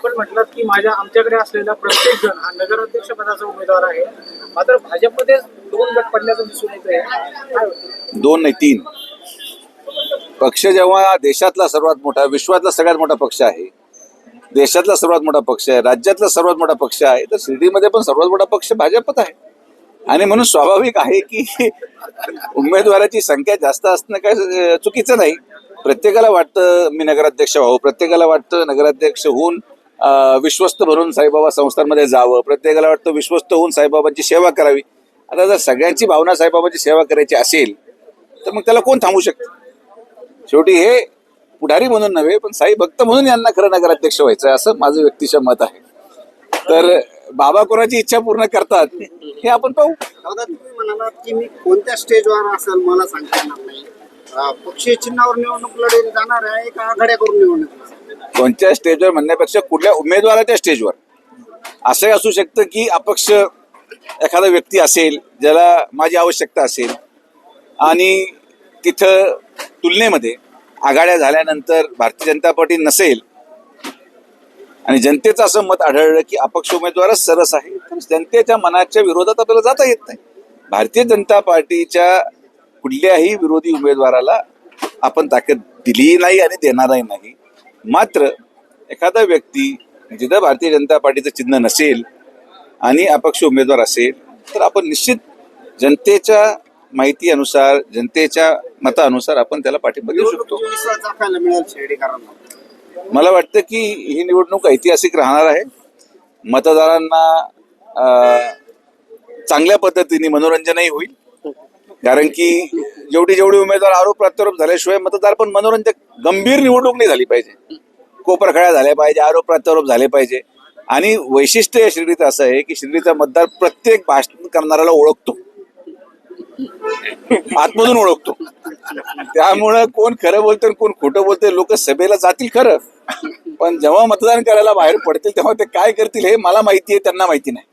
आपण म्हटलं की माझ्या आमच्याकडे असलेला प्रत्येक जण हा नगराध्यक्ष पदाचा उमेदवार आहे. मात्र भाजपमध्ये दोन गट पडल्याचं दिसून येत आहे दोन नाही तीन. पक्ष जेव्हा देशातला सर्वात मोठा विश्वातला सगळ्यात मोठा पक्ष आहे देशातला सर्वात मोठा पक्ष आहे राज्यातला सर्वात मोठा पक्ष आहे तर शिर्डीमध्ये पण सर्वात मोठा पक्ष भाजपच आहे. आणि म्हणून स्वाभाविक आहे की उमेदवाराची संख्या जास्त असणं काय चुकीचं नाही. प्रत्येकाला वाटतं मी नगराध्यक्ष व्हावं प्रत्येकाला वाटतं नगराध्यक्ष होऊन विश्वस्त भरून साईबाबा संस्थांमध्ये जावं. प्रत्येकाला वाटतं विश्वस्त होऊन साईबाबांची सेवा करावी. आता जर सगळ्यांची भावना साईबाबांची सेवा करायची असेल तर मग त्याला कोण थांबू शकतं? शेवटी हे पुढारी म्हणून नव्हे पण साई भक्त म्हणून यांना खरं नगराध्यक्ष व्हायचं आहे, असं माझं व्यक्तिशः मत आहे. तर बाबा कोणाची इच्छा पूर्ण करतात हे आपण पाहू. दादा तुम्ही म्हणालात की मी कोणत्या स्टेजवर असेल मला सांगता येणार पक्षीय चिन्हावर निवडणूक लढवली जाणार आहे का आघाड्या करून निवडणूक कोणत्या स्टेजवर म्हणण्यापेक्षा कुठल्या उमेदवाराच्या स्टेजवर असंही असू शकतं की अपक्ष एखादा व्यक्ती असेल ज्याला माझी आवश्यकता असेल आणि तिथं तुलनेमध्ये आघाड्या झाल्यानंतर भारतीय जनता पार्टी नसेल आणि जनतेचं असं मत आढळलं की अपक्ष उमेदवारच सरस आहे तर जनतेच्या मनाच्या विरोधात आपल्याला जाता येत नाही. भारतीय जनता पार्टीच्या कुठल्याही विरोधी उमेदवाराला आपण ताकद दिली नाही आणि देणारही नाही. मात्र एखादा व्यक्ती जिथं भारतीय जनता पार्टीचं चिन्ह नसेल आणि अपक्ष उमेदवार असेल तर आपण निश्चित जनतेच्या माहिती अनुसार जनतेच्या मतानुसार आपण त्याला पाठिंबा देऊ शकतो. मला वाटतं की ही निवडणूक ऐतिहासिक राहणार आहे. मतदारांना चांगल्या पद्धतीने मनोरंजनही होईल. कारण की जेवढी जेवढी उमेदवार आरोप प्रत्यारोप झाल्याशिवाय मतदार पण मनोरंजक गंभीर निवडणूक नाही झाली पाहिजे. कोपरखळ्या झाल्या पाहिजे आरोप प्रत्यारोप झाले पाहिजे. आणि वैशिष्ट्य या शिर्डीचं असं आहे की शिर्डीचा मतदार प्रत्येक भाषण करणाऱ्याला ओळखतो. आतमधून ओळखतो. त्यामुळं कोण खरं बोलतं आणि कोण खोटं बोलते लोक सभेला जातील खरं. पण जेव्हा मतदान करायला बाहेर पडतील तेव्हा ते काय करतील हे मला माहिती आहे त्यांना माहिती नाही.